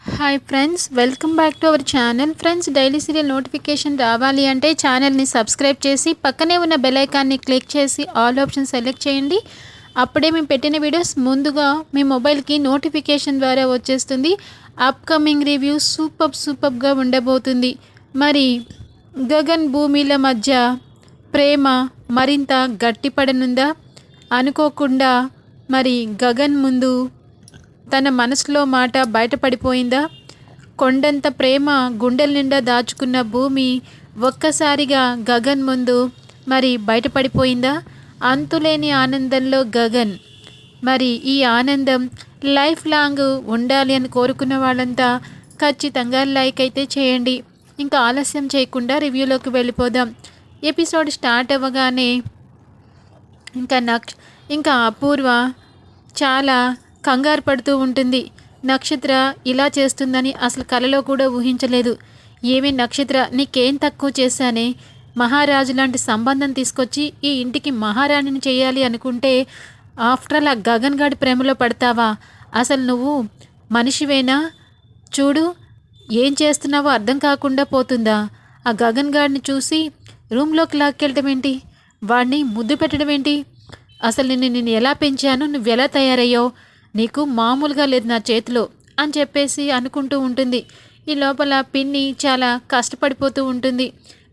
Hi friends welcome back to our channel friends daily serial notification రావాలి అంటే ఛానల్ని subscribe చేసి పక్కనే ఉన్న బెల్ ఐకాన్ని క్లిక్ చేసి ఆల్ ఆప్షన్ సెలెక్ట్ చేయండి. అప్పుడే మేము పెట్టిన వీడియోస్ ముందుగా మీ మొబైల్కి నోటిఫికేషన్ ద్వారా వచ్చేస్తుంది. అప్కమింగ్ రివ్యూ సూపర్ సూపర్గా ఉండబోతుంది. మరి గగన్ భూమిల మధ్య ప్రేమ మరింత గట్టిపడనుందా? అనుకోకుండా మరి గగన్ ముందు తన మనసులో మాట బయటపడిపోయిందా? కొండంత ప్రేమ గుండెల నిండా దాచుకున్న భూమి ఒక్కసారిగా గగన్ ముందు మరి బయటపడిపోయిందా? అంతులేని ఆనందంలో గగన్. మరి ఈ ఆనందం లైఫ్ లాంగ్ ఉండాలి అని కోరుకున్న వాళ్ళంతా ఖచ్చితంగా లైక్ అయితే చేయండి. ఇంకా ఆలస్యం చేయకుండా రివ్యూలోకి వెళ్ళిపోదాం. ఎపిసోడ్ స్టార్ట్ అవ్వగానే ఇంకా నక్ష ఇంకా అపూర్వ చాలా కంగారు పడుతూ ఉంటుంది. నక్షత్ర ఇలా చేస్తుందని అసలు కలలో కూడా ఊహించలేదు. ఏమి నక్షత్ర నీకేం తక్కువ చేశానే? మహారాజు లాంటి సంబంధం తీసుకొచ్చి ఈ ఇంటికి మహారాణిని చేయాలి అనుకుంటే ఆఫ్టర్ ఆల్ ఆ గగన్ గాడి ప్రేమలో పడతావా? అసలు నువ్వు మనిషివేనా? చూడు ఏం చేస్తున్నావో అర్థం కాకుండా పోతుందా? ఆ గగన్ గాడిని చూసి రూమ్లోకి లాక్కెళ్ళటం ఏంటి? వాడిని ముద్దు పెట్టడం ఏంటి? అసలు నిన్ను నేను ఎలా పెంచాను? నువ్వు ఎలా తయారయ్యావు? నీకు మామూలుగా లేదు నా చేతిలో అని చెప్పేసి అనుకుంటూ ఉంటుంది. ఈ లోపల పిన్ని చాలా కష్టపడిపోతూ ఉంటుంది.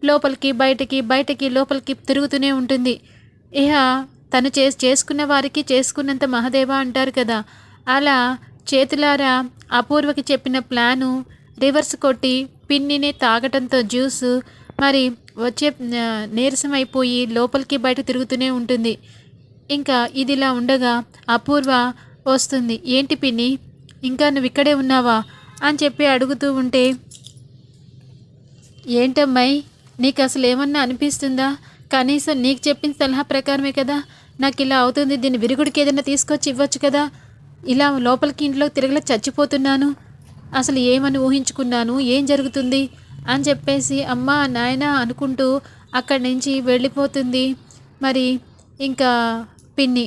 లోపలికి బయటకి బయటకి లోపలికి తిరుగుతూనే ఉంటుంది. ఇహ తను చే చేసుకున్న వారికి చేసుకున్నంత మహదేవ అంటారు కదా. అలా చేతులారా అపూర్వకి చెప్పిన ప్లాను రివర్స్ కొట్టి పిన్నిని తాగటంతో జ్యూస్ మరి వచ్చే నీరసం అయిపోయి లోపలికి బయట తిరుగుతూనే ఉంటుంది. ఇంకా ఇదిలా ఉండగా అపూర్వ వస్తుంది. ఏంటి పిన్ని? ఇంకా నువ్వు ఇక్కడే ఉన్నావా? అని చెప్పి అడుగుతూ ఉంటే ఏంటమ్మాయి? నీకు అసలు ఏమన్నా అనిపిస్తుందా? కనీసం నీకు చెప్పిన సలహా ప్రకారమే కదా? నాకు ఇలా అవుతుంది దీన్ని విరుగుడికి ఏదైనా తీసుకొచ్చి ఇవ్వచ్చు కదా? ఇలా లోపలికి ఇంట్లో తిరగల చచ్చిపోతున్నాను. అసలు ఏమని ఊహించుకున్నాను? ఏం జరుగుతుంది? అని చెప్పేసి అమ్మ నాయన అనుకుంటూ అక్కడి నుంచి వెళ్ళిపోతుంది. మరి ఇంకా పిన్ని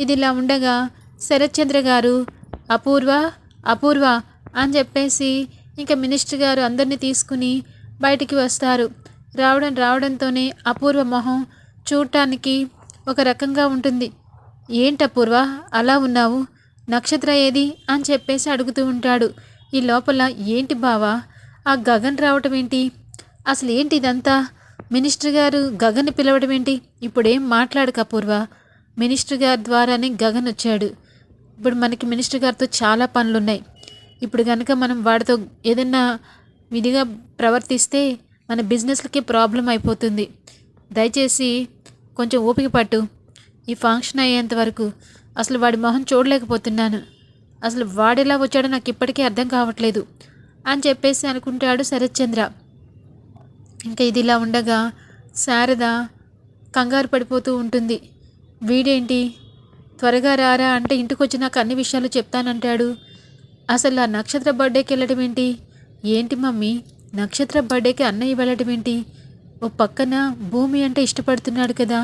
ఇది ఇలా ఉండగా శరత్చంద్ర గారు అపూర్వ అపూర్వ అని చెప్పేసి ఇంకా మినిస్టర్ గారు అందరినీ తీసుకుని బయటికి వస్తారు. రావడం రావడంతోనే అపూర్వ మొహం చూడటానికి ఒక రకంగా ఉంటుంది. ఏంటి అపూర్వ అలా ఉన్నావు? నక్షత్ర ఏది? అని చెప్పేసి అడుగుతూ ఉంటాడు. ఈ లోపల ఏంటి బావా ఆ గగన్ రావటం ఏంటి? అసలు ఏంటి ఇదంతా? మినిస్టర్ గారు గగన్ని పిలవడం ఏంటి? ఇప్పుడేం మాట్లాడకపూర్వ మినిస్టర్ గారి ద్వారానే గగన్ వచ్చాడు. ఇప్పుడు మనకి మినిస్టర్ గారితో చాలా పనులు ఉన్నాయి ఇప్పుడు కనుక మనం వాడితో ఏదైనా విధిగా ప్రవర్తిస్తే మన బిజినెస్లకే ప్రాబ్లం అయిపోతుంది. దయచేసి కొంచెం ఓపిక పట్టు. ఈ ఫంక్షన్ అయ్యేంత వరకు అసలు వాడి మొహం చూడలేకపోతున్నాను. అసలు వాడెలా వచ్చాడో నాకు ఇప్పటికీ అర్థం కావట్లేదు. అని చెప్పేసి అనుకుంటాడు శరత్చంద్ర. ఇంకా ఇది ఇలా ఉండగా శారద కంగారు పడిపోతూ ఉంటుంది. వీడేంటి? త్వరగా రారా అంటే ఇంటికి వచ్చి నాకు అన్ని విషయాలు చెప్తానంటాడు. అసలు ఆ నక్షత్ర బర్త్డేకి వెళ్ళడం ఏంటి? ఏంటి మమ్మీ? నక్షత్ర బర్త్డేకి అన్నయ్య వెళ్ళడం ఏంటి? ఓ పక్కన భూమి అంటే ఇష్టపడుతున్నాడు కదా.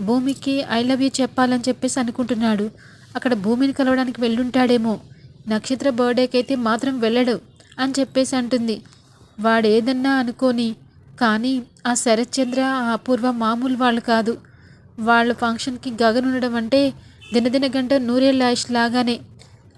భూమికి ఐ లవ్ యూ చెప్పాలని చెప్పేసి అనుకుంటున్నాడు. అక్కడ భూమిని కలవడానికి వెళ్ళుంటాడేమో. నక్షత్ర బర్త్డేకి అయితే మాత్రం వెళ్ళడు అని చెప్పేసి అంటుంది. వాడేదన్నా అనుకోని కానీ ఆ శరత్చంద్ర ఆ అపూర్వ మామూలు వాళ్ళు కాదు. వాళ్ళ ఫంక్షన్కి గగన్ ఉండడం అంటే దినదిన గంట నూరేళ్ళ ఆయుష్ లాగానే.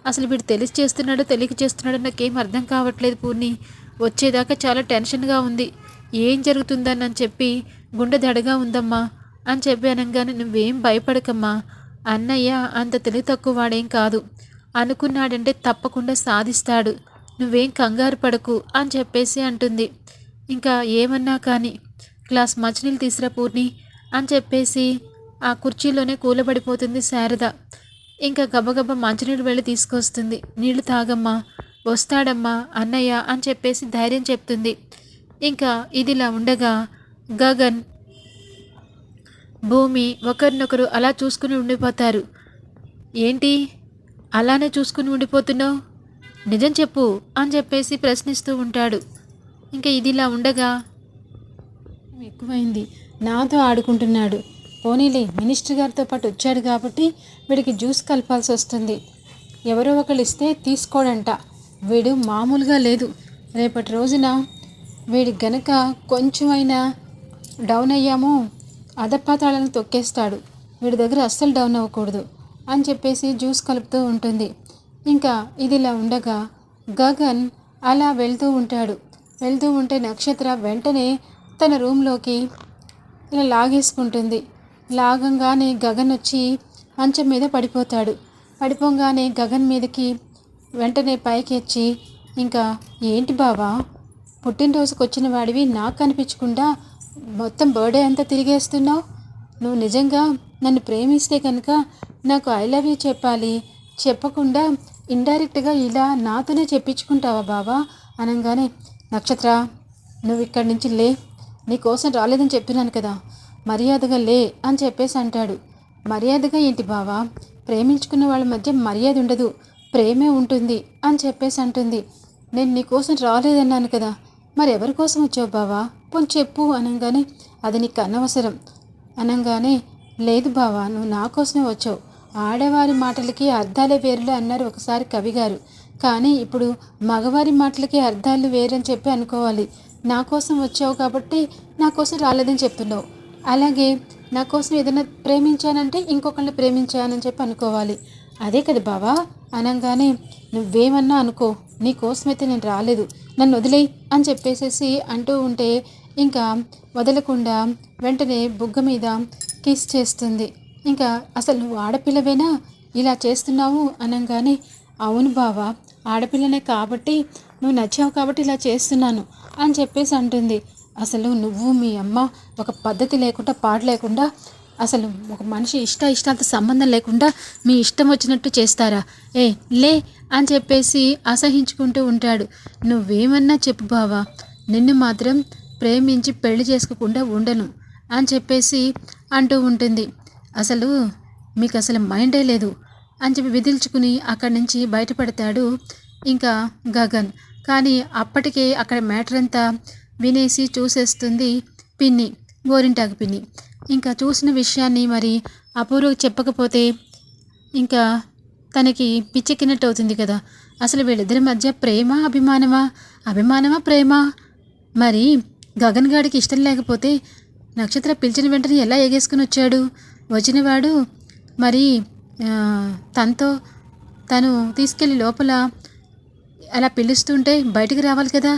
అసలు వీడు తెలిసి చేస్తున్నాడో తెలియక చేస్తున్నాడో నాకేం అర్థం కావట్లేదు పూర్ణి. వచ్చేదాకా చాలా టెన్షన్గా ఉంది. ఏం జరుగుతుందని అని చెప్పి గుండె దడగా ఉందమ్మా అని చెప్పి అనగానే నువ్వేం భయపడకమ్మా. అన్నయ్య అంత తెలివి తక్కువ వాడేం కాదు. అనుకున్నాడంటే తప్పకుండా సాధిస్తాడు. నువ్వేం కంగారు పడకు అని చెప్పేసి అంటుంది. ఇంకా ఏమన్నా కానీ గ్లాస్ మంచినీళ్ళు తీసిరా పూర్ణి అని చెప్పేసి ఆ కుర్చీలోనే కూలబడిపోతుంది శారద. ఇంకా గబగబా మంచినీళ్ళు వెళ్ళి తీసుకొస్తుంది. నీళ్ళు తాగమ్మా వస్తాడమ్మా అన్నయ్య అని చెప్పేసి ధైర్యం చెప్తుంది. ఇంకా ఇదిలా ఉండగా గగన్ భూమి ఒకరినొకరు అలా చూసుకుని ఉండిపోతారు. ఏంటి? అలానే చూసుకుని ఉండిపోతున్నావు? నిజం చెప్పు అని చెప్పేసి ప్రశ్నిస్తూ ఉంటాడు. ఇంకా ఇదిలా ఉండగా ఎక్కువైంది. నాతో ఆడుకుంటున్నాడు. పోనీలే మినిస్టర్ గారితో పాటు వచ్చాడు కాబట్టి వీడికి జ్యూస్ కలపాల్సి వస్తుంది. ఎవరో ఒకళ్ళు ఇస్తే తీసుకోడంట. వీడు మామూలుగా లేదు. రేపటి రోజున వీడి గనక కొంచెమైనా డౌన్ అయ్యామో అధపాతాళాలను తొక్కేస్తాడు. వీడి దగ్గర అస్సలు డౌన్ అవ్వకూడదు అని చెప్పేసి జ్యూస్ కలుపుతూ ఉంటుంది. ఇంకా ఇదిలా ఉండగా గగన్ అలా వెళ్తూ ఉంటాడు. వెళ్తూ ఉంటే నక్షత్ర వెంటనే తన రూమ్లోకి ఇలా లాగేసుకుంటుంది. లాగంగానే గగన్ వచ్చి మంచం మీద పడిపోతాడు. పడిపోగానే గగన్ మీదకి వెంటనే పైకి వచ్చి ఇంకా ఏంటి బావా? పుట్టినరోజుకి వచ్చిన వాడివి నాకు కనిపించకుండా మొత్తం బర్త్డే అంతా తిరిగేస్తున్నావు? నువ్వు నిజంగా నన్ను ప్రేమిస్తే కనుక నాకు ఐ లవ్ యూ చెప్పాలి. చెప్పకుండా ఇండైరెక్ట్గా ఇలా నాతోనే చెప్పించుకుంటావా బావా? అనగానే నక్షత్ర నువ్వు ఇక్కడి నుంచి లే. నీకోసం రాలేదని చెప్పినాను కదా. మర్యాదగా లే అని చెప్పేసి అంటాడు. మర్యాదగా ఏంటి బావా? ప్రేమించుకున్న వాళ్ళ మధ్య మర్యాద ఉండదు. ప్రేమే ఉంటుంది అని చెప్పేసి అంటుంది. నేను నీకోసం రాలేదన్నాను కదా. మరి ఎవరి కోసం వచ్చావు బావా? పోనీ చెప్పు అనగానే. అది నీకు అనవసరం. అనగానే లేదు బావా నువ్వు నా కోసమే వచ్చావు. ఆడవారి మాటలకి అర్థాలే వేరులే అన్నారు ఒకసారి కవిగారు కానీ ఇప్పుడు మగవారి మాటలకి అర్థాలు వేరని చెప్పి అనుకోవాలి. నా కోసం వచ్చావు కాబట్టి నా కోసం రాలేదని చెప్తున్నావు. అలాగే నా కోసం ఏదైనా ప్రేమించానంటే ఇంకొకరిని ప్రేమించానని చెప్పి అనుకోవాలి. అదే కదా బావా? అనగానే నువ్వేమన్నా అనుకో నీ కోసమైతే నేను రాలేదు. నన్ను వదిలేయి అని చెప్పేసేసి అంటూ ఉంటే ఇంకా వదలకుండా వెంటనే బుగ్గ మీద కిస్ చేస్తుంది. ఇంకా అసలు నువ్వు ఆడపిల్లవేనా? ఇలా చేస్తున్నావు? అనగానే అవును బావా ఆడపిల్లనే కాబట్టి నువ్వు నచ్చావు కాబట్టి ఇలా చేస్తున్నాను అని చెప్పేసి అంటుంది. అసలు నువ్వు మీ అమ్మ ఒక పద్ధతి లేకుండా పాడు లేకుండా అసలు ఒక మనిషి ఇష్ట ఇష్టాలతో సంబంధం లేకుండా మీ ఇష్టం వచ్చినట్టు చేస్తారా? ఏ లే అని చెప్పేసి అసహించుకుంటూ ఉంటాడు. నువ్వేమన్నా చెప్పు బావా నిన్ను మాత్రం ప్రేమించి పెళ్ళి చేసుకోకుండా ఉండను అని చెప్పేసి అంటూ ఉంటుంది. అసలు మీకు అసలు మైండే లేదు అని చెప్పి విదిల్చుకుని అక్కడి నుంచి బయటపడతాడు ఇంకా గగన్. కానీ అప్పటికే అక్కడ మ్యాటర్ అంతా వినేసి చూసేస్తుంది పిన్ని గోరింటాకు పిన్ని. ఇంకా చూసిన విషయాన్ని మరి అపూర్వకు చెప్పకపోతే ఇంకా తనకి పిచ్చెక్కినట్టు అవుతుంది కదా. అసలు వీళ్ళిద్దరి మధ్య ప్రేమ అభిమానమా? అభిమానమా ప్రేమ? మరి గగన్ గాడికి ఇష్టం లేకపోతే నక్షత్ర పిలిచిన వెంటనే ఎలా ఎగేసుకుని వచ్చాడు? వచ్చినవాడు మరి తనతో తను తీసుకెళ్ళి లోపల అలా పిలుస్తుంటే బయటికి రావాలి కదా.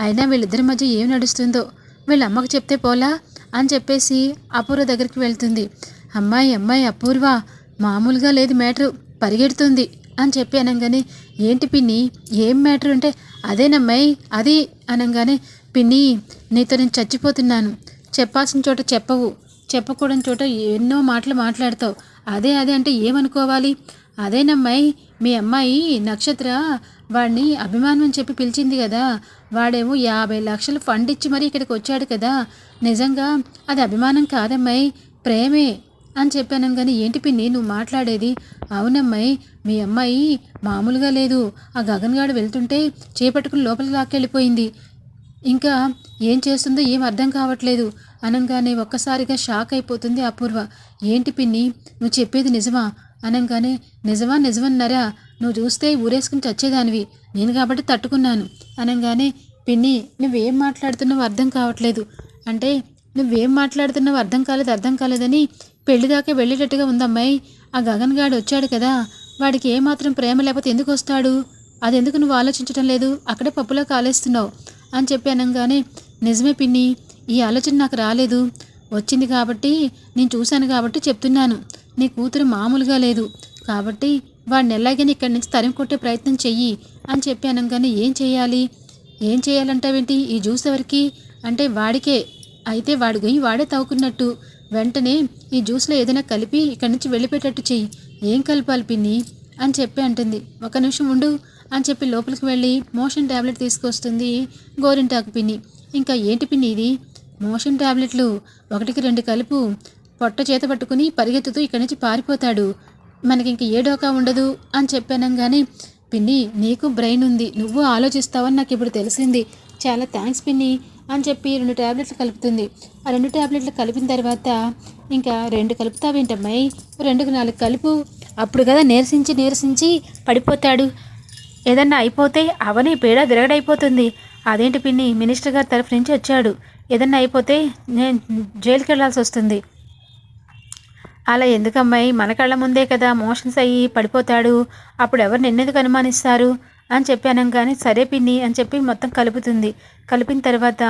అయినా వీళ్ళిద్దరి మధ్య ఏం నడుస్తుందో? వీళ్ళ అమ్మకు చెప్తే పోలా? అని చెప్పేసి అపూర్వ దగ్గరికి వెళ్తుంది. అమ్మాయి అమ్మాయి అపూర్వ మామూలుగా లేదు మ్యాటరు పరిగెడుతుంది అని చెప్పి అనగానే ఏంటి పిన్ని ఏం మ్యాటర్ అంటే అదేనమ్మాయి అది? అనగానే పిన్ని నీతో నేను చచ్చిపోతున్నాను. చెప్పాల్సిన చోట చెప్పవు. చెప్పకూడని చోట ఎన్నో మాటలు మాట్లాడతావు. అదే అదే అంటే ఏమనుకోవాలి? అదేనమ్మాయి మీ అమ్మాయి నక్షత్ర వాడిని అభిమానం అని చెప్పి పిలిచింది కదా. వాడేమో యాభై లక్షలు ఫండ్ ఇచ్చి మరీ ఇక్కడికి వచ్చాడు కదా. నిజంగా అది అభిమానం కాదమ్మాయి ప్రేమే అని చెప్పాను కానీ ఏంటి పిన్ని నువ్వు మాట్లాడేది? అవునమ్మాయి మీ అమ్మాయి మామూలుగా లేదు. ఆ గగన్గాడు వెళ్తుంటే చేపట్టుకుని లోపలికి లాక్కెళ్ళిపోయింది. ఇంకా ఏం చేస్తుందో ఏం అర్థం కావట్లేదు. అనగానే ఒక్కసారిగా షాక్ అయిపోతుంది అపూర్వ. ఏంటి పిన్ని నువ్వు చెప్పేది నిజమా? అనగానే నిజమా నిజమన్నారా? నువ్వు చూస్తే ఊరేసుకుని చచ్చేదానివి. నేను కాబట్టి తట్టుకున్నాను. అనగానే పిన్ని నువ్వేం మాట్లాడుతున్నావు అర్థం కావట్లేదు. అంటే నువ్వేం మాట్లాడుతున్నావు అర్థం కాలేదు అర్థం కాలేదని పెళ్ళిదాకా వెళ్ళేటట్టుగా ఉందమ్మాయి ఆ గగన్ గాడు వచ్చాడు కదా. వాడికి ఏమాత్రం ప్రేమ లేకపోతే ఎందుకు వస్తాడు? అది ఎందుకు నువ్వు ఆలోచించడం లేదు? అక్కడే పప్పులో కాలేస్తున్నావు అని చెప్పి అనగానే నిజమే పిన్ని ఈ ఆలోచన నాకు రాలేదు. వచ్చింది కాబట్టి నేను చూశాను కాబట్టి చెప్తున్నాను. నీ కూతురు మామూలుగా లేదు. కాబట్టి వాడిని ఎలాగైనా ఇక్కడి నుంచి తరిమికొట్టే ప్రయత్నం చెయ్యి అని చెప్పి అనగానే ఏం చేయాలి? ఏం చేయాలంటావేంటి? ఈ జ్యూస్ ఎవరికి? అంటే వాడికే. అయితే వాడు గొయ్యి వాడే తవ్వుకున్నట్టు వెంటనే ఈ జ్యూస్లో ఏదైనా కలిపి ఇక్కడి నుంచి వెళ్ళిపోయేటట్టు చెయ్యి. ఏం కలపాలి పిన్ని? అని చెప్పి అంటుంది. ఒక నిమిషం ఉండు అని చెప్పి లోపలికి వెళ్ళి మోషన్ ట్యాబ్లెట్ తీసుకొస్తుంది గోరింటాకు పిన్ని. ఇంకా ఏంటి పిన్ని ఇది? మోషన్ ట్యాబ్లెట్లు ఒకటికి రెండు కలుపు. పొట్ట చేత పట్టుకుని పరిగెత్తుతూ ఇక్కడి నుంచి పారిపోతాడు. మనకి ఇంక ఏ డోకా ఉండదు అని చెప్పానంగానే పిన్ని నీకు బ్రెయిన్ ఉంది నువ్వు ఆలోచిస్తావని నాకు ఇప్పుడు తెలిసింది. చాలా థ్యాంక్స్ పిన్ని అని చెప్పి రెండు ట్యాబ్లెట్లు కలుపుతుంది. ఆ రెండు ట్యాబ్లెట్లు కలిపిన తర్వాత ఇంకా రెండు కలుపుతావేంటమ్మాయి? రెండుకు నాలుగు కలుపు. అప్పుడు కదా నీరసించి నీరసించి పడిపోతాడు. ఏదన్నా అయిపోతే అవని పేడ విరగడైపోతుంది. అదేంటి పిన్ని మినిస్టర్ గారి తరఫు నుంచి వచ్చాడు. ఏదన్నా అయిపోతే నేను జైలుకి వెళ్ళాల్సి వస్తుంది అలా ఎందుకమ్మాయి? మన కళ్ళ ముందే కదా మోషన్స్ అయ్యి పడిపోతాడు. అప్పుడు ఎవరు నిన్నెందుకు అనుమానిస్తారు? అని చెప్పాను కానీ సరే పిన్ని అని చెప్పి మొత్తం కలుపుతుంది. కలిపిన తర్వాత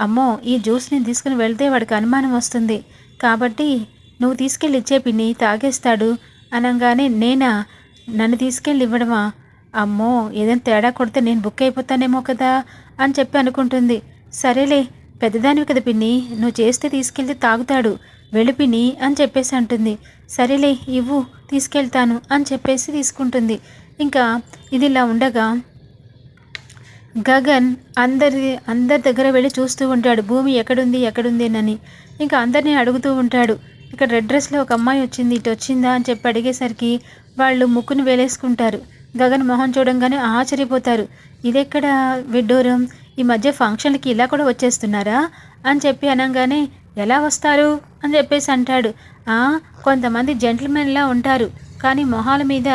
అమ్మో ఈ జ్యూస్ని తీసుకుని వెళ్తే వాడికి అనుమానం వస్తుంది. కాబట్టి నువ్వు తీసుకెళ్ళి ఇచ్చే పిన్ని తాగేస్తాడు. అనగానే నేనా? నన్ను తీసుకెళ్ళి ఇవ్వడమా? అమ్మో ఏదైనా తేడా కొడితే నేను బుక్ అయిపోతానేమో కదా అని చెప్పి అనుకుంటుంది. సరేలే పెద్దదానివి కదా పిన్ని. నువ్వు చేస్తే తీసుకెళ్తే తాగుతాడు. వెళ్ళి అని చెప్పేసి అంటుంది. సరేలే ఇవ్వు తీసుకెళ్తాను అని చెప్పేసి తీసుకుంటుంది. ఇంకా ఇది ఇలా ఉండగా గగన్ అందరి అందరి దగ్గర వెళ్ళి చూస్తూ ఉంటాడు. భూమి ఎక్కడుంది ఎక్కడుంది అని. ఇంకా అందరినీ అడుగుతూ ఉంటాడు. ఇక్కడ రెడ్ డ్రెస్లో ఒక అమ్మాయి వచ్చింది ఇటు వచ్చిందా అని చెప్పి అడిగేసరికి వాళ్ళు ముక్కును వేలేసుకుంటారు. గగన్ మొహం చూడంగానే ఆశ్చర్యపోతారు. ఇదెక్కడ విడ్డూరం? ఈ మధ్య ఫంక్షన్లకి ఇలా కూడా వచ్చేస్తున్నారా? అని చెప్పి అనగానే ఎలా వస్తారు? అని చెప్పేసి అంటాడు. కొంతమంది జెంటిల్మెన్లా ఉంటారు. కానీ మొహాల మీద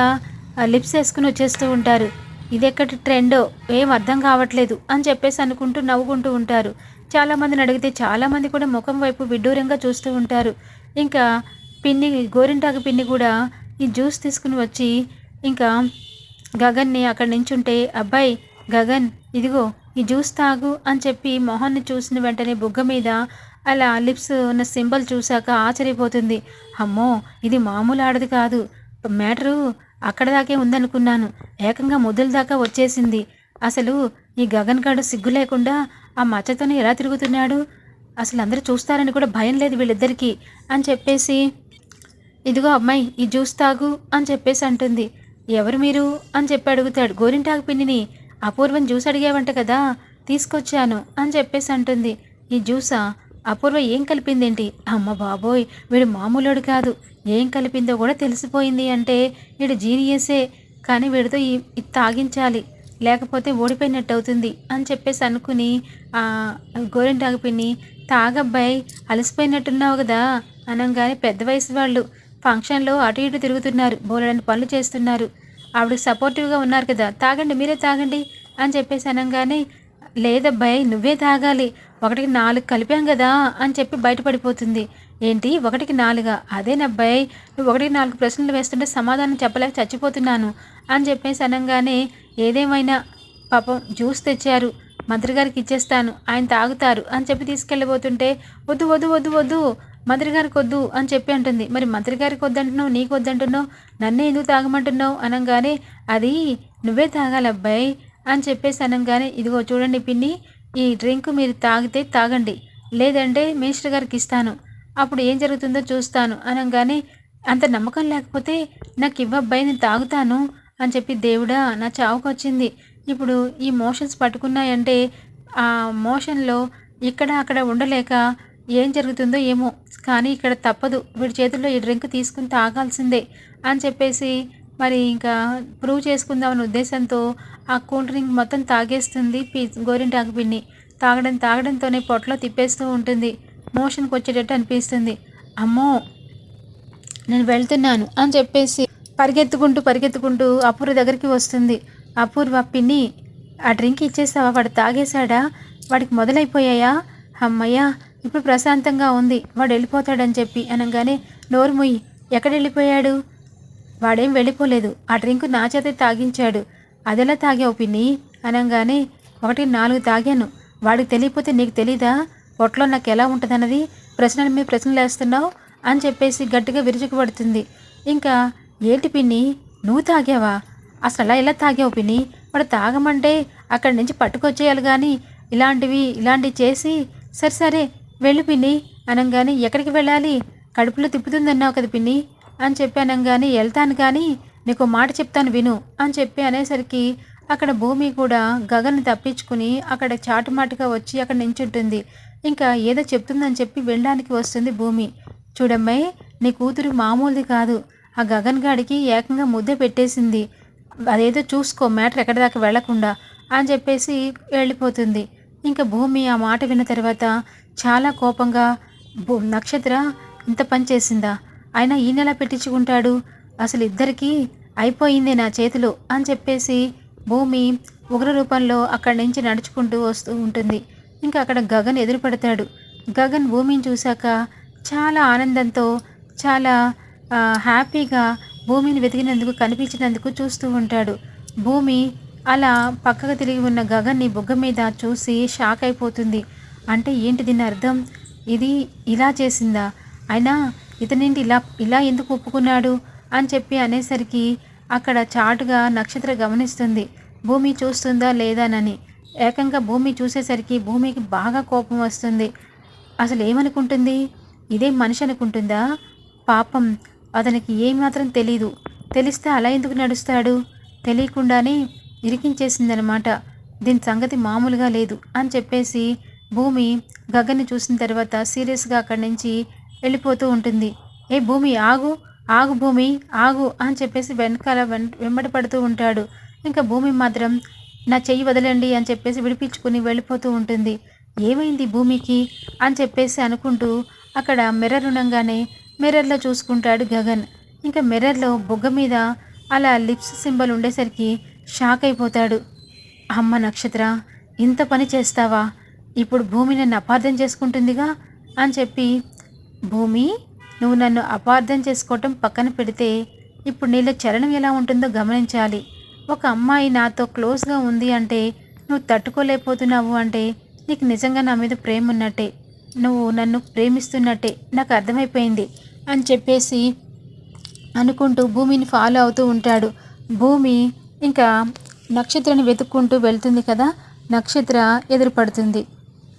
లిప్స్ వేసుకుని వచ్చేస్తూ ఉంటారు. ఇది ఎక్కడి ట్రెండో ఏం అర్థం కావట్లేదు అని చెప్పేసి అనుకుంటూ నవ్వుకుంటూ ఉంటారు. చాలామందిని అడిగితే చాలామంది కూడా ముఖం వైపు విడ్డూరంగా చూస్తూ ఉంటారు. ఇంకా పిన్ని గోరింటాకు పిన్ని కూడా ఈ జ్యూస్ తీసుకుని వచ్చి ఇంకా గగన్ని అక్కడ నించుంటే అబ్బాయి గగన్ ఇదిగో ఈ జ్యూస్ తాగు అని చెప్పి మొహాన్ని చూసిన వెంటనే బుగ్గ మీద అలా లిప్స్ ఉన్న సింబల్ చూశాక ఆశ్చర్యపోతుంది. అమ్మో ఇది మామూలు ఆడది కాదు. మ్యాటరు అక్కడ దాకే ఉందనుకున్నాను. ఏకంగా ముద్దుల దాకా వచ్చేసింది. అసలు ఈ గగన్ గాడు సిగ్గు లేకుండా ఆ మచ్చతోనే ఎలా తిరుగుతున్నాడు? అసలు అందరూ చూస్తారని కూడా భయం లేదు వీళ్ళిద్దరికీ అని చెప్పేసి ఇదిగో అమ్మాయి ఈ జ్యూస్ తాగు అని చెప్పేసి అంటుంది. ఎవరు మీరు? అని చెప్పి అడుగుతాడు గోరింటాకు పిన్నిని. అపూర్వం జ్యూస్ అడిగావంట కదా తీసుకొచ్చాను అని చెప్పేసి అంటుంది. ఈ జ్యూసా? అపూర్వ ఏం కలిపిందేంటి? అమ్మ బాబోయ్ వీడు మామూలుడు కాదు. ఏం కలిపిందో కూడా తెలిసిపోయింది అంటే వీడు జీనియసే. కానీ వీడితో ఈ ఇది తాగించాలి. లేకపోతే ఓడిపోయినట్టు అవుతుంది అని చెప్పేసి అనుకుని ఆ గోరింటాకు పిన్ని తాగబ్బాయి అలసిపోయినట్టున్నావు కదా అనగానే పెద్ద వయసు వాళ్ళు. ఫంక్షన్లో అటు ఇటు తిరుగుతున్నారు బోలెడని పనులు చేస్తున్నారు. ఆవిడకి సపోర్టివ్గా ఉన్నారు కదా తాగండి మీరే తాగండి అని చెప్పేసి అనగానే లేదబ్బాయి నువ్వే తాగాలి. ఒకటికి నాలుగు కలిపాం కదా అని చెప్పి బయటపడిపోతుంది. ఏంటి? ఒకటికి నాలుగా? అదేనబ్బాయి నువ్వు ఒకటికి నాలుగు ప్రశ్నలు వేస్తుంటే సమాధానం చెప్పలేక చచ్చిపోతున్నాను అని చెప్పేసి అనగానే ఏదేమైనా పాపం జ్యూస్ తెచ్చారు. మంత్రి గారికి ఇచ్చేస్తాను. ఆయన తాగుతారు అని చెప్పి తీసుకెళ్ళబోతుంటే వద్దు వద్దు వద్దు వద్దు మంత్రి గారికి వద్దు అని చెప్పి అంటుంది. మరి మంత్రి గారికి వద్దంటున్నావు నీకు వద్దంటున్నావు నన్నే ఎందుకు తాగమంటున్నావు అనగానే అది నువ్వే తాగాలి అబ్బాయి అని చెప్పేసి అనగానే ఇదిగో చూడండి పిన్ని ఈ డ్రింక్ మీరు తాగితే తాగండి. లేదంటే మినిస్టర్ గారికి ఇస్తాను. అప్పుడు ఏం జరుగుతుందో చూస్తాను అనగానే అంత నమ్మకం లేకపోతే నాకు ఇవ్వబ్బాయి నేను తాగుతాను అని చెప్పి దేవుడా నా చావుకు వచ్చింది. ఇప్పుడు ఈ మోషన్స్ పట్టుకున్నాయంటే ఆ మోషన్లో ఇక్కడ అక్కడ ఉండలేక ఏం జరుగుతుందో ఏమో. కానీ ఇక్కడ తప్పదు. వీడి చేతుల్లో ఈ డ్రింక్ తీసుకుని తాగాల్సిందే అని చెప్పేసి మరి ఇంకా ప్రూవ్ చేసుకుందామనే ఉద్దేశంతో ఆ కూల్ డ్రింక్ మొత్తం తాగేస్తుంది పి గోరింటాకు పిన్ని తాగడం తాగడంతోనే పొట్టలో తిప్పేస్తూ ఉంటుంది. మోషన్కి వచ్చేటట్టు అనిపిస్తుంది. అమ్మో నేను వెళ్తున్నాను అని చెప్పేసి పరిగెత్తుకుంటూ పరిగెత్తుకుంటూ అపూర్వ దగ్గరికి వస్తుంది. అపూర్వ పిన్ని ఆ డ్రింక్ ఇచ్చేసావా వాడు తాగేశాడా? వాడికి మొదలైపోయాయా? అమ్మయ్యా ఇప్పుడు ప్రశాంతంగా ఉంది. వాడు వెళ్ళిపోతాడని చెప్పి అనగానే నోరు ముయ్యి ఎక్కడ వెళ్ళిపోయాడు వాడేం వెళ్ళిపోలేదు. ఆ డ్రింకు నా చేత తాగించాడు. అదెలా తాగావు పిన్ని? అనగానే ఒకటి నాలుగు తాగాను. వాడికి తెలియపోతే నీకు తెలీదా? పొట్లో నాకు ఎలా ఉంటుందన్నది? ప్రశ్నల మీద ప్రశ్నలు వేస్తున్నావు అని చెప్పేసి గట్టిగా విరుచుకుపడుతుంది. ఇంకా ఏంటి పిన్ని? నువ్వు తాగావా? అసలు అలా ఎలా తాగావు పిన్ని? వాడు తాగమంటే అక్కడి నుంచి పట్టుకొచ్చేయాలి కానీ ఇలాంటివి ఇలాంటివి చేసి సరే సరే వెళ్ళు పిన్ని అనగానే ఎక్కడికి వెళ్ళాలి? కడుపులో తిప్పుతుందన్నావు కదా పిన్ని. అని చెప్పాను కానీ వెళ్తాను కానీ నీకు మాట చెప్తాను విను అని చెప్పి అనేసరికి అక్కడ భూమి కూడా గగన్ని తప్పించుకుని అక్కడ చాటుమాటుగా వచ్చి అక్కడ నించుంటుంది. ఇంకా ఏదో చెప్తుందని చెప్పి వెళ్ళడానికి వస్తుంది భూమి. చూడమ్మాయి నీ కూతురు మామూలుది కాదు. ఆ గగన్ గాడికి ఏకంగా ముద్ద పెట్టేసింది. అదేదో చూసుకో మ్యాటర్ ఎక్కడి దాకా వెళ్ళకుండా అని చెప్పేసి వెళ్ళిపోతుంది. ఇంకా భూమి ఆ మాట విన్న తర్వాత చాలా కోపంగా భూ నక్షత్ర ఇంత పని చేసిందా? ఆయన ఈయన ఎలా పెట్టించుకుంటాడు. అసలు ఇద్దరికీ అయిపోయింది నా చేతిలో అని చెప్పేసి భూమి ఉగ్ర రూపంలో అక్కడి నుంచి నడుచుకుంటూ వస్తూ ఉంటుంది. ఇంకా అక్కడ గగన్ ఎదురుపడతాడు. గగన్ భూమిని చూశాక చాలా ఆనందంతో చాలా హ్యాపీగా భూమిని వెతికినందుకు కనిపించినందుకు చూస్తూ ఉంటాడు. భూమి అలా పక్కకు తిరిగి ఉన్న గగన్ని బుగ్గ మీద చూసి షాక్ అయిపోతుంది. అంటే ఏంటి దీని అర్థం? ఇది ఇలా చేసిందా? అయినా ఇతనేంటి ఇలా ఇలా ఎందుకు ఒప్పుకున్నాడు? అని చెప్పి అనేసరికి అక్కడ చాటుగా నక్షత్ర గమనిస్తుంది. భూమి చూస్తుందా లేదానని ఏకంగా భూమి చూసేసరికి భూమికి బాగా కోపం వస్తుంది. అసలు ఏమనుకుంటుంది? ఇదే మనిషి అనుకుంటుందా? పాపం అతనికి ఏమాత్రం తెలీదు. తెలిస్తే అలా ఎందుకు నడుస్తాడు? తెలియకుండానే ఇరికించేసిందనమాట. దీని సంగతి మామూలుగా లేదు అని చెప్పేసి భూమి గగన్ని చూసిన తర్వాత సీరియస్గా అక్కడి నుంచి వెళ్ళిపోతూ ఉంటుంది. ఏ భూమి ఆగు ఆగు భూమి ఆగు అని చెప్పేసి వెనకాల వెం వెంబడి పడుతూ ఉంటాడు. ఇంకా భూమి మాత్రం నా చెయ్యి వదలండి అని చెప్పేసి విడిపించుకుని వెళ్ళిపోతూ ఉంటుంది. ఏమైంది భూమికి? అని చెప్పేసి అనుకుంటూ అక్కడ మిర్రర్ ఉండగానే మిర్రర్లో చూసుకుంటాడు గగన్. ఇంకా మిర్రర్లో బొగ్గ మీద అలా లిప్స్ సింబల్ ఉండేసరికి షాక్ అయిపోతాడు. అమ్మ నక్షత్ర ఇంత పని చేస్తావా? ఇప్పుడు భూమి నన్ను అపార్థం చేసుకుంటుందిగా అని చెప్పి భూమి నువ్వు నన్ను అపార్థం చేసుకోవటం పక్కన పెడితే ఇప్పుడు నీళ్ళ చలనం ఎలా ఉంటుందో గమనించాలి. ఒక అమ్మాయి నాతో క్లోజ్గా ఉంది అంటే నువ్వు తట్టుకోలేకపోతున్నావు అంటే నీకు నిజంగా నా మీద ప్రేమ ఉన్నట్టే. నువ్వు నన్ను ప్రేమిస్తున్నట్టే. నాకు అర్థమైపోయింది అని చెప్పేసి అనుకుంటూ భూమిని ఫాలో అవుతూ ఉంటాడు. భూమి ఇంకా నక్షత్రాన్ని వెతుక్కుంటూ వెళ్తుంది కదా? నక్షత్ర ఎదురుపడుతుంది.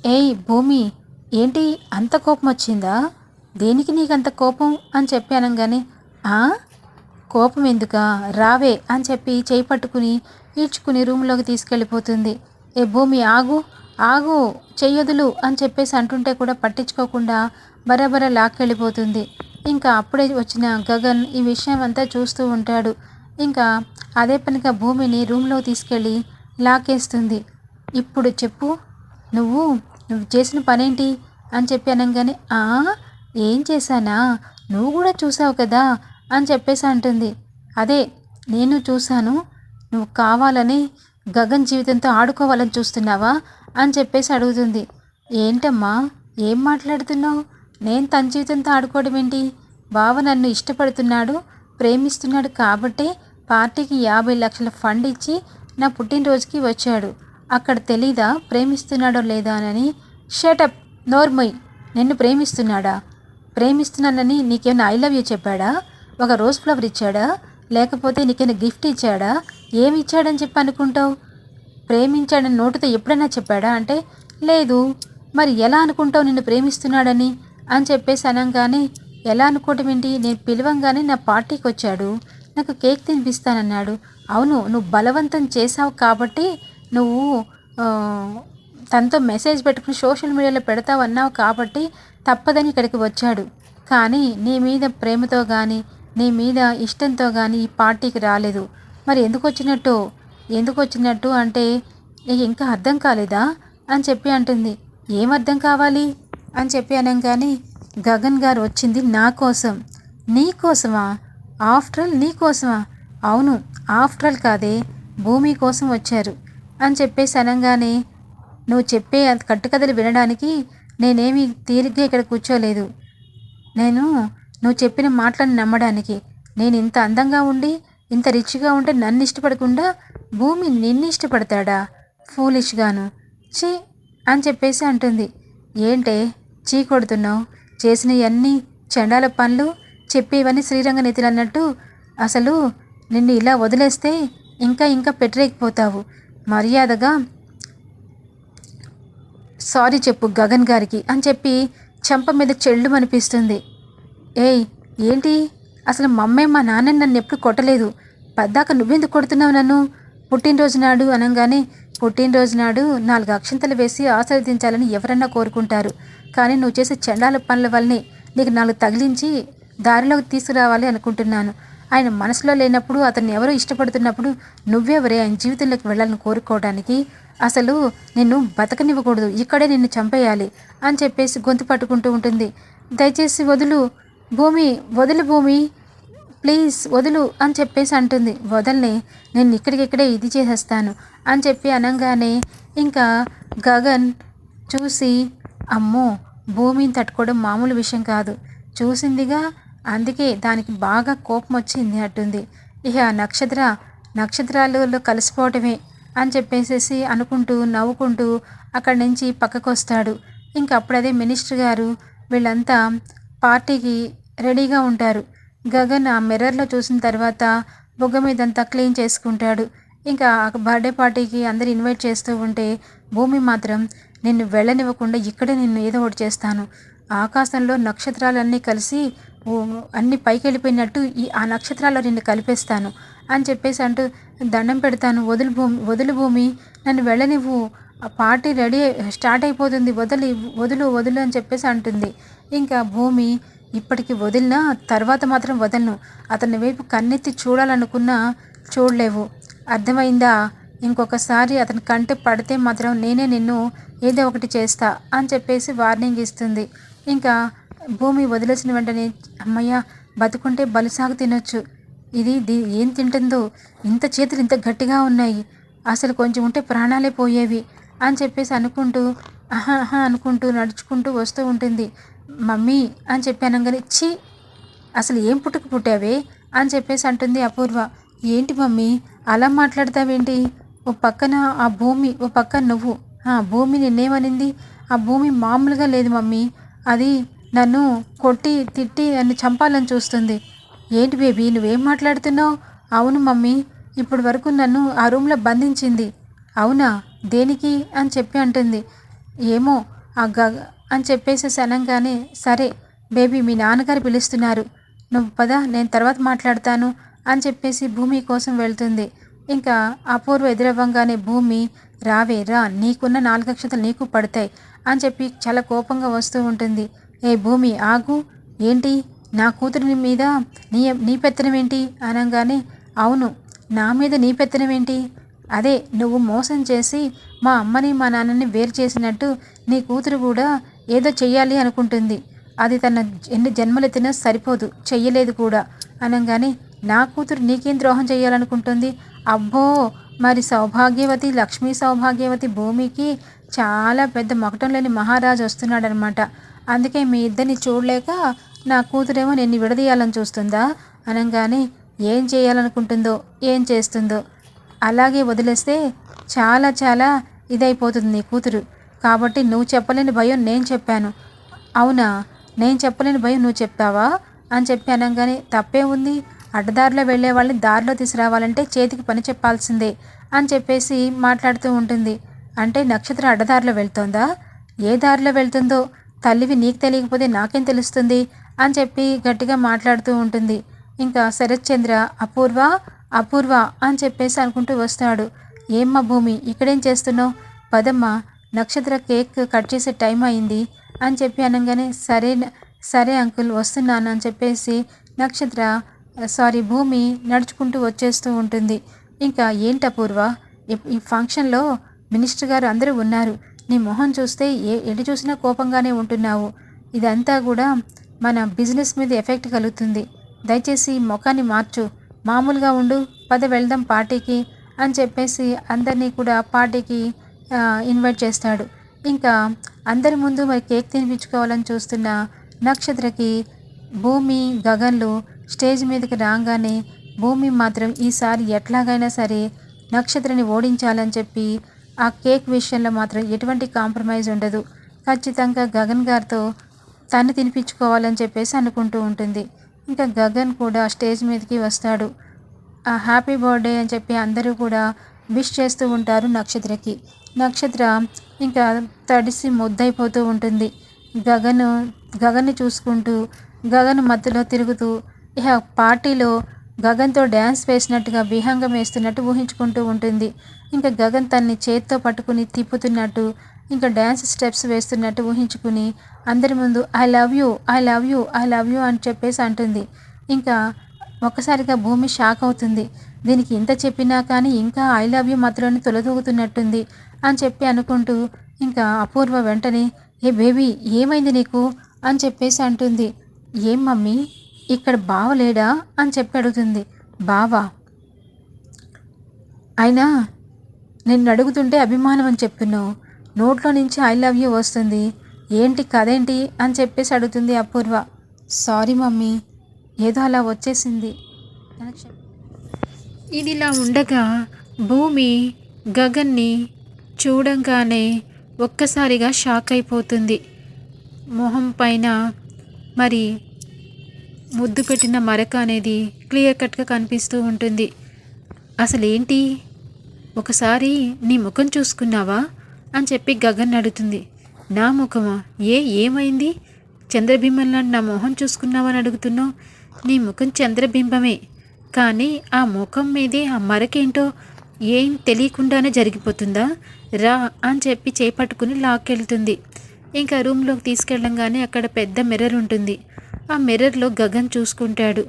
ఏయ్ భూమి ఏంటి అంత కోపం వచ్చిందా? దేనికి నీకంత కోపం అని చెప్పి కానీ "ఆ? కోపం ఎందుకా? రావే అని చెప్పి చేయి పట్టుకుని ఈడ్చుకుని రూమ్లోకి తీసుకెళ్ళిపోతుంది. ఏ భూమి ఆగు ఆగు చెయ్యొదులు అని చెప్పేసి అంటుంటే కూడా పట్టించుకోకుండా బరాబర లాక్కెళ్ళిపోతుంది. ఇంకా అప్పుడే వచ్చిన గగన్ ఈ విషయం అంతా చూస్తూ ఉంటాడు. ఇంకా అదే పనిగా భూమిని రూమ్లో తీసుకెళ్ళి లాకేస్తుంది ఇప్పుడు చెప్పు నువ్వు నువ్వు చేసిన పనేంటి? అని చెప్పి అనగానే "ఆ? ఏం చేశానా? నువ్వు కూడా చూసావు కదా? అని చెప్పేసి అంటుంది. అదే నేను చూశాను. నువ్వు కావాలని గగన్ జీవితంతో ఆడుకోవాలని చూస్తున్నావా? అని చెప్పేసి అడుగుతుంది. ఏంటమ్మా? ఏం మాట్లాడుతున్నావు? నేను తన జీవితంతో ఆడుకోవడం ఏంటి? బావ నన్ను ఇష్టపడుతున్నాడు ప్రేమిస్తున్నాడు కాబట్టే పార్టీకి యాభై లక్షల ఫండ్ ఇచ్చి నా పుట్టినరోజుకి వచ్చాడు. అక్కడ తెలీదా ప్రేమిస్తున్నాడో లేదా అని? షటప్ నోర్మయ్ నిన్ను ప్రేమిస్తున్నాడా? ప్రేమిస్తున్నానని నీకేమైనా ఐ లవ్ యూ చెప్పాడా? ఒక రోజ్ ఫ్లవర్ ఇచ్చాడా? లేకపోతే నీకేమైనా గిఫ్ట్ ఇచ్చాడా? ఏమి ఇచ్చాడని చెప్పి అనుకుంటావు? ప్రేమించాడని నోటితో ఎప్పుడైనా చెప్పాడా? అంటే లేదు. మరి ఎలా అనుకుంటావు నిన్ను ప్రేమిస్తున్నాడని? అని చెప్పేసి అనగానే ఎలా అనుకోవటం ఏంటి? నేను పిలవంగానే నా పార్టీకి వచ్చాడు. నాకు కేక్ తినిపిస్తానన్నాడు. అవును నువ్వు బలవంతం చేసావు కాబట్టి నువ్వు తనతో మెసేజ్ పెట్టుకుని సోషల్ మీడియాలో పెడతావు అన్నావు కాబట్టి తప్పదని ఇక్కడికి వచ్చాడు. కానీ నీ మీద ప్రేమతో కానీ నీ మీద ఇష్టంతో కానీ ఈ పార్టీకి రాలేదు. మరి ఎందుకు వచ్చినట్టు? ఎందుకు వచ్చినట్టు అంటే నీకు ఇంకా అర్థం కాలేదా? అని చెప్పి అంటుంది. ఏం అర్థం కావాలి? అని చెప్పి అనగానే గగన్ గారు వచ్చింది నా కోసం. నీ కోసమా? ఆఫ్టర్ ఆల్ నీ కోసమా? అవును ఆఫ్టర్ ఆల్ కాదే భూమి కోసం వచ్చారు. అని చెప్పేసి అనగానే నువ్వు చెప్పే కట్టుకథలు వినడానికి నేనేమి తీరిగ్గా ఇక్కడ కూర్చోలేదు. నేను నువ్వు చెప్పిన మాటలను నమ్మడానికి. నేను ఇంత అందంగా ఉండి ఇంత రిచ్గా ఉంటే నన్ను ఇష్టపడకుండా భూమి నిన్ను ఇష్టపడతాడా? ఫూలిష్గాను. చీ అని చెప్పేసి అంటుంది. ఏంటే? చీ కొడుతున్నావు. చేసినవన్నీ చండాల పనులు చెప్పేవన్నీ శ్రీరంగ నిధులు అన్నట్టు. అసలు నిన్ను ఇలా వదిలేస్తే ఇంకా ఇంకా పెట్టరేకపోతావు. మర్యాదగా సారీ చెప్పు గగన్ గారికి అని చెప్పి చెంప మీద చెళ్ళు అనిపిస్తుంది ఏయ్ ఏంటి? అసలు మమ్మే మా నాన్న నన్ను ఎప్పుడు కొట్టలేదు. పద్దాక నువ్వెందుకు కొడుతున్నావు నన్ను? పుట్టినరోజు నాడు అనగానే పుట్టినరోజు నాడు నాలుగు అక్షంతలు వేసి ఆశీర్వదించాలని ఎవరన్నా కోరుకుంటారు. కానీ నువ్వు చేసే చండాల పనుల వల్లనే నీకు నాలుగు తగిలించి దారిలోకి తీసుకురావాలి అనుకుంటున్నాను. ఆయన మనసులో లేనప్పుడు అతన్ని ఎవరో ఇష్టపడుతున్నప్పుడు నువ్వెవరే ఆయన జీవితంలోకి వెళ్ళాలని కోరుకోవడానికి అసలు నిన్ను బతకనివ్వకూడదు ఇక్కడే నిన్ను చంపేయాలి అని చెప్పేసి గొంతు పట్టుకుంటూ ఉంటుంది. దయచేసి వదులు భూమి వదులు భూమి ప్లీజ్ వదులు అని చెప్పేసి అంటుంది. వదలనే నేను ఇక్కడికిక్కడే ఇది చేసేస్తాను అని చెప్పి అనగానే ఇంకా గగన్ చూసి అమ్మో భూమిని తట్టుకోవడం మామూలు విషయం కాదు. చూసిందిగా అందుకే దానికి బాగా కోపం వచ్చింది అట్టుంది ఇక నక్షత్ర నక్షత్రాలు కలిసిపోవటమే అని చెప్పేసేసి అనుకుంటూ నవ్వుకుంటూ అక్కడి నుంచి పక్కకు వస్తాడు ఇంకా అప్పుడదే మినిస్టర్ గారు వీళ్ళంతా పార్టీకి రెడీగా ఉంటారు. గగన్ ఆ మిర్రర్లో చూసిన తర్వాత బుగ్గ మీదంతా క్లీన్ చేసుకుంటాడు. ఇంకా బర్త్డే పార్టీకి అందరు ఇన్వైట్ చేస్తూ ఉంటే భూమి మాత్రం నిన్ను వెళ్ళనివ్వకుండా ఇక్కడే నిన్ను ఏదో ఒకటి చేస్తాను. ఆకాశంలో నక్షత్రాలన్నీ కలిసి అన్ని పైకి వెళ్ళిపోయినట్టు ఈ ఆ నక్షత్రాల్లో నిన్ను కలిపేస్తాను అని చెప్పేసి అంటూ దండం పెడతాను. వదులు భూమి వదులు భూమి నన్ను వెళ్ళనివ్వు. ఆ పార్టీ రెడీ స్టార్ట్ అయిపోతుంది. వదిలి వదులు వదులు అని చెప్పేసి అంటుంది. ఇంకా భూమి ఇప్పటికి వదిలినా తర్వాత మాత్రం వదలను. అతని వైపు కన్నెత్తి చూడాలనుకున్నా చూడలేవు. అర్థమైందా? ఇంకొకసారి అతని కంటే పడితే మాత్రం నేనే నిన్ను ఏదో ఒకటి చేస్తా అని చెప్పేసి వార్నింగ్ ఇస్తుంది. ఇంకా భూమి వదిలేసిన వెంటనే అమ్మయ్య బతుకుంటే బలిసాగు తినొచ్చు. ఇది దీ ఏం తింటుందో? ఇంత చేతులు ఇంత గట్టిగా ఉన్నాయి. అసలు కొంచెం ఉంటే ప్రాణాలే పోయేవి. అని చెప్పేసి అనుకుంటూ ఆహా ఆహా అనుకుంటూ నడుచుకుంటూ వస్తూ ఉంటుంది. మమ్మీ అని చెప్పి అనగానే ఛీ అసలు ఏం పుట్టుకు పుట్టావే? అని చెప్పేసి అంటుంది అపూర్వ. ఏంటి మమ్మీ అలా మాట్లాడతావేంటి? ఓ పక్కన ఆ భూమి ఓ పక్కన నువ్వు. భూమి నిన్నేమనింది? ఆ భూమి మామూలుగా లేదు మమ్మీ. అది నన్ను కొట్టి తిట్టి నన్ను చంపాలని చూస్తుంది. ఏంటి బేబీ నువ్వేం మాట్లాడుతున్నావు? అవును మమ్మీ ఇప్పటి వరకు నన్ను ఆ రూమ్లో బంధించింది. అవునా? దేనికి? అని చెప్పి అంటుంది. ఏమో ఆ గ అని చెప్పేసేసి అనగానే సరే బేబీ మీ నాన్నగారు పిలుస్తున్నారు. నువ్వు పద నేను తర్వాత మాట్లాడతాను అని చెప్పేసి భూమి కోసం వెళ్తుంది. ఇంకా అపూర్వ ఎదురవ్వంగానే భూమి రావే రా నీకున్న నాలుగక్షతలు నీకు పడతాయి. అని చెప్పి చాలా కోపంగా వస్తూ ఉంటుంది. ఏ భూమి ఆగు. ఏంటి? నా కూతురి మీద నీ నీ పెత్తనం ఏంటి? అనగానే అవును. నా మీద నీ పెత్తనం ఏంటి? అదే నువ్వు మోసం చేసి మా అమ్మని మా నాన్నని వేరు చేసినట్టు నీ కూతురు కూడా ఏదో చెయ్యాలి అనుకుంటుంది. అది తన ఎన్ని జన్మలెత్తినా సరిపోదు. చెయ్యలేదు కూడా. అనగానే నా కూతురు నీకేం ద్రోహం చేయాలనుకుంటుంది అబ్బో! మరి సౌభాగ్యవతి లక్ష్మీ సౌభాగ్యవతి భూమికి చాలా పెద్ద మకటం లేని మహారాజు వస్తున్నాడనమాట అందుకే మీ ఇద్దరిని చూడలేక నా కూతురేమో నిన్ను విడదీయాలని చూస్తుందా? అనగానే ఏం చేయాలనుకుంటుందో ఏం చేస్తుందో. అలాగే వదిలేస్తే చాలా చాలా ఇదైపోతుంది నీ కూతురు. కాబట్టి నువ్వు చెప్పలేని భయం నేను చెప్పాను. అవునా? నేను చెప్పలేని భయం నువ్వు చెప్తావా అని చెప్పి అనగానే తప్పే ఉంది. అడ్డదారిలో వెళ్ళే వాళ్ళని దారిలో తీసుకురావాలంటే చేతికి పని చెప్పాల్సిందే అని చెప్పేసి మాట్లాడుతూ ఉంటుంది. అంటే నక్షత్రం అడ్డదారిలో వెళ్తోందా? ఏ దారిలో వెళ్తుందో తల్లివి నీకు తెలియకపోతే నాకేం తెలుస్తుంది? అని చెప్పి గట్టిగా మాట్లాడుతూ ఉంటుంది. ఇంకా శరత్చంద్ర అపూర్వ అపూర్వ అని చెప్పేసి అనుకుంటూ వస్తాడు. ఏమ్మా భూమి ఇక్కడేం చేస్తున్నావు? పదమ్మ నక్షత్ర కేక్ కట్ చేసే టైం అయింది అని చెప్పి అనగానే సరే సరే అంకుల్ వస్తున్నాను అని చెప్పేసి నక్షత్ర సారీ భూమి నడుచుకుంటూ వచ్చేస్తూ ఉంటుంది. ఇంకా ఏంటి అపూర్వ ఈ- ఫంక్షన్లో మినిస్టర్ గారు అందరూ ఉన్నారు. నీ మొహం చూస్తే ఏ ఎటు చూసినా కోపంగానే ఉంటున్నావు. ఇదంతా కూడా మన బిజినెస్ మీద ఎఫెక్ట్ కలుగుతుంది. దయచేసి ముఖాన్ని మార్చు. మామూలుగా ఉండు పద వెళ్దాం పార్టీకి అని చెప్పేసి అందరినీ కూడా పార్టీకి ఇన్వైట్ చేస్తాడు. ఇంకా అందరి ముందు మరి కేక్ తినిపించుకోవాలని చూస్తున్న నక్షత్రకి భూమి గగన్లు స్టేజ్ మీదకి రాగానే భూమి మాత్రం ఈసారి ఎట్లాగైనా సరే నక్షత్రని ఓడించాలని చెప్పి ఆ కేక్ విషయంలో మాత్రం ఎటువంటి కాంప్రమైజ్ ఉండదు. ఖచ్చితంగా గగన్ గారితో తను తినిపించుకోవాలని చెప్పేసి అనుకుంటూ ఉంటుంది. ఇంకా గగన్ కూడా స్టేజ్ మీదకి వస్తాడు. ఆ హ్యాపీ బర్త్డే అని చెప్పి అందరూ కూడా విష్ చేస్తూ ఉంటారు నక్షత్రకి. నక్షత్ర ఇంకా తడిసి ముద్దైపోతూ ఉంటుంది. గగను గగన్ని చూసుకుంటూ గగన్ మధ్యలో తిరుగుతూ ఇక పార్టీలో గగన్తో డ్యాన్స్ వేసినట్టుగా విహంగం వేస్తున్నట్టు ఊహించుకుంటూ ఉంటుంది. ఇంకా గగన్ తన్ని చేత్తో పట్టుకుని తిప్పుతున్నట్టు ఇంకా డ్యాన్స్ స్టెప్స్ వేస్తున్నట్టు ఊహించుకుని అందరి ముందు I love you I love you I love you అని చెప్పేసి అంటుంది. ఇంకా ఒక్కసారిగా భూమి షాక్ అవుతుంది. దీనికి ఇంత చెప్పినా కానీ ఇంకా ఐ లవ్ యూ మాత్రమే తొలదూగుతున్నట్టుంది అని చెప్పి అనుకుంటూ ఇంకా అపూర్వ వెంటనే ఏ బేబీ ఏమైంది నీకు? అని చెప్పేసి అంటుంది. ఏం మమ్మీ ఇక్కడ బావ లేడా అని చెప్పి అడుగుతుంది. బావా అయినా నిన్ను అడుగుతుంటే అభిమానం అని చెప్తున్నావు. నోట్లో నుంచి ఐ లవ్ యూ వస్తుంది. ఏంటి కదేంటి అని చెప్పేసి అడుగుతుంది అపూర్వ. సారీ మమ్మీ ఏదో అలా వచ్చేసింది. ఇది ఇలా ఇదిలా ఉండగా భూమి గగన్ని చూడంగానే ఒక్కసారిగా షాక్ అయిపోతుంది. మొహం పైన మరి ముద్దు పెట్టిన మరక అనేది క్లియర్ కట్గా కనిపిస్తూ ఉంటుంది. అసలేంటి? ఒకసారి నీ ముఖం చూసుకున్నావా? అని చెప్పి గగన్ అడుగుతుంది. నా ముఖమా? ఏ ఏమైంది? చంద్రబింబం లాంటి నా మొహం చూసుకున్నావని అడుగుతున్నావు. నీ ముఖం చంద్రబింబమే. కానీ ఆ ముఖం మీదే ఆ మరకేంటో ఏం తెలియకుండానే జరిగిపోతుందా? రా అని చెప్పి చేపట్టుకుని లాక్కెళ్తుంది. ఇంకా రూమ్లోకి తీసుకెళ్ళంగానే అక్కడ పెద్ద మిర్రర్ ఉంటుంది. ఆ మిర్రర్లో గగన్ చూసుకుంటాడు.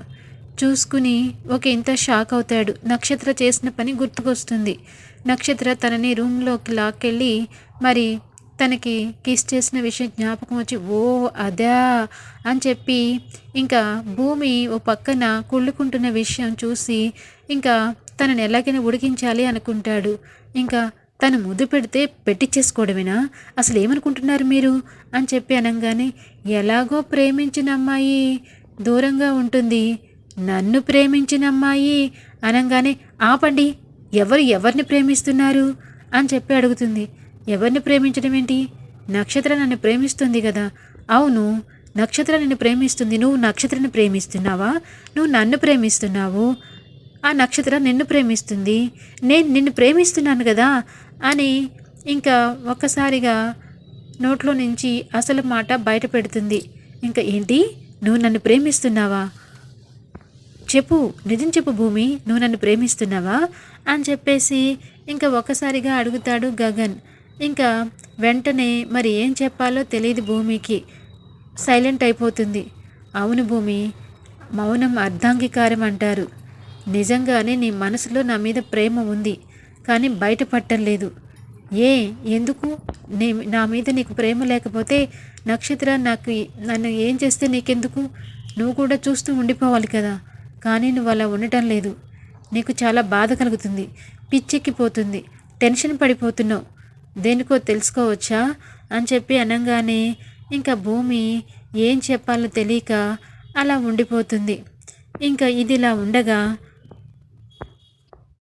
చూసుకుని ఒక ఇంత షాక్ అవుతాడు. నక్షత్ర చేసిన పని గుర్తుకొస్తుంది. నక్షత్ర తనని రూమ్లోకి లాక్కెళ్ళి మరి తనకి కిస్ చేసిన విషయం జ్ఞాపకం వచ్చి ఓ అదా అని చెప్పి ఇంకా భూమి ఓ పక్కన కుళ్ళుకుంటున్న విషయం చూసి ఇంకా తనని ఎలాగైనా ఉడికించాలి అనుకుంటాడు. ఇంకా తను ముద్దు పెడితే పెట్టించేసుకోవడమేనా అసలు ఏమనుకుంటున్నారు మీరు? అని చెప్పి అనగానే ఎలాగో ప్రేమించిన అమ్మాయి దూరంగా ఉంటుంది. నన్ను ప్రేమించిన అమ్మాయి అనగానే ఆపండి ఎవరు ఎవరిని ప్రేమిస్తున్నారు? అని చెప్పి అడుగుతుంది. ఎవరిని ప్రేమించడం ఏంటి? నక్షత్ర నన్ను ప్రేమిస్తుంది కదా. అవును నక్షత్ర నిన్ను ప్రేమిస్తుంది. నువ్వు నక్షత్రని ప్రేమిస్తున్నావా? నువ్వు నన్ను ప్రేమిస్తున్నావు. ఆ నక్షత్రం నిన్ను ప్రేమిస్తుంది. నేను నిన్ను ప్రేమిస్తున్నాను కదా అని ఇంకా ఒక్కసారిగా నోట్లో నుంచి అసలు మాట బయట పెడుతుంది. ఇంకా ఏంటి? నువ్వు నన్ను ప్రేమిస్తున్నావా? చెప్పు నిజం చెప్పు భూమి నువ్వు నన్ను ప్రేమిస్తున్నావా? అని చెప్పేసి ఇంకా ఒక్కసారిగా అడుగుతాడు గగన్. ఇంకా వెంటనే మరి ఏం చెప్పాలో తెలియదు భూమికి. సైలెంట్ అయిపోతుంది. అవును భూమి మౌనం అర్ధాంగీకారం అంటారు. నిజంగానే నీ మనసులో నా మీద ప్రేమ ఉంది కానీ బయటపట్టలేదు లేదు ఏ ఎందుకు? నీ నా మీద నీకు ప్రేమ లేకపోతే నక్షత్ర నాకు నన్ను ఏం చేస్తే నీకెందుకు? నువ్వు కూడా చూస్తూ ఉండిపోవాలి కదా. కానీ నువ్వు అలా ఉండటం లేదు. నీకు చాలా బాధ కలుగుతుంది. పిచ్చెక్కిపోతుంది. టెన్షన్ పడిపోతున్నావు. దేనికో తెలుసుకోవచ్చా? అని చెప్పి అనగానే ఇంకా భూమి ఏం చెప్పాలో తెలియక అలా ఉండిపోతుంది. ఇంకా ఇది ఇలా ఉండగా